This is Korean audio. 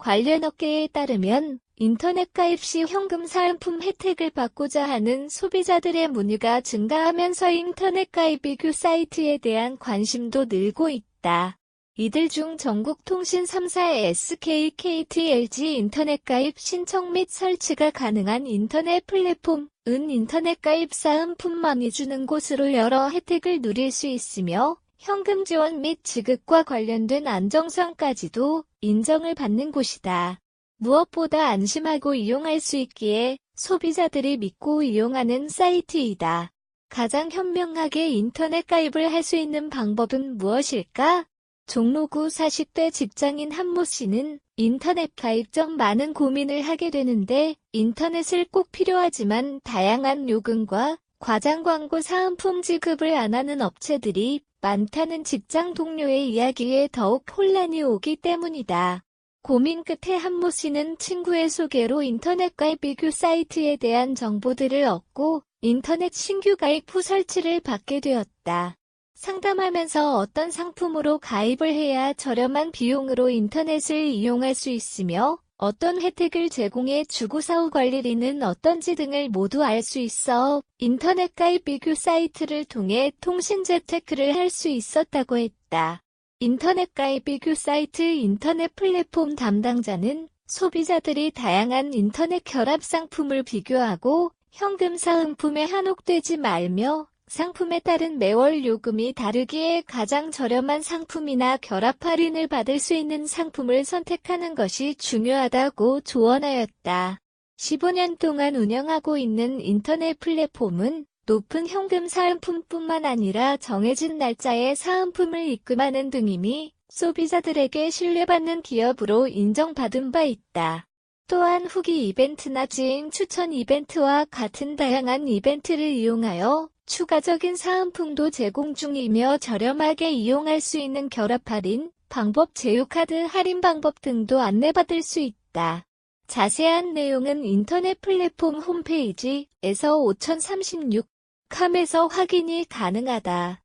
관련 업계에 따르면 인터넷 가입 시 현금 사은품 혜택을 받고자 하는 소비자들의 문의가 증가하면서 인터넷 가입 비교 사이트에 대한 관심도 늘고 있다. 이들 중 전국통신 3사의 SK, KT, LG 인터넷 가입 신청 및 설치가 가능한 인터넷 플랫폼, 은 인터넷 가입 사은품만이 주는 곳으로 여러 혜택을 누릴 수 있으며 현금 지원 및 지급과 관련된 안정성까지도 인정을 받는 곳이다. 무엇보다 안심하고 이용할 수 있기에 소비자들이 믿고 이용하는 사이트이다. 가장 현명하게 인터넷 가입을 할 수 있는 방법은 무엇일까? 종로구 40대 직장인 한모 씨는 인터넷 가입 전 많은 고민을 하게 되는데 인터넷을 꼭 필요하지만 다양한 요금과 과장 광고 사은품 지급을 안 하는 업체들이 많다는 직장 동료의 이야기에 더욱 혼란이 오기 때문이다. 고민 끝에 한모 씨는 친구의 소개로 인터넷 가입 비교 사이트에 대한 정보들을 얻고 인터넷 신규 가입 후 설치를 받게 되었다. 상담하면서 어떤 상품으로 가입을 해야 저렴한 비용으로 인터넷을 이용할 수 있으며 어떤 혜택을 제공해 주고 사후 관리리는 어떤지 등을 모두 알 수 있어 인터넷 가입 비교 사이트를 통해 통신 재테크를 할 수 있었다고 했다. 인터넷 가입 비교 사이트 인터넷 플랫폼 담당자는 소비자들이 다양한 인터넷 결합 상품을 비교하고 현금 사은품에 한혹되지 말며 상품에 따른 매월 요금이 다르기에 가장 저렴한 상품이나 결합 할인을 받을 수 있는 상품을 선택하는 것이 중요하다고 조언하였다. 15년 동안 운영하고 있는 인터넷 플랫폼은 높은 현금 사은품뿐만 아니라 정해진 날짜에 사은품을 입금하는 등이미 소비자들에게 신뢰받는 기업으로 인정받은 바 있다. 또한 후기 이벤트나 지인 추천 이벤트와 같은 다양한 이벤트를 이용하여 추가적인 사은품도 제공 중이며 저렴하게 이용할 수 있는 결합 할인, 방법 제휴카드 할인 방법 등도 안내받을 수 있다. 자세한 내용은 인터넷 플랫폼 홈페이지에서 5036 캄에서 확인이 가능하다.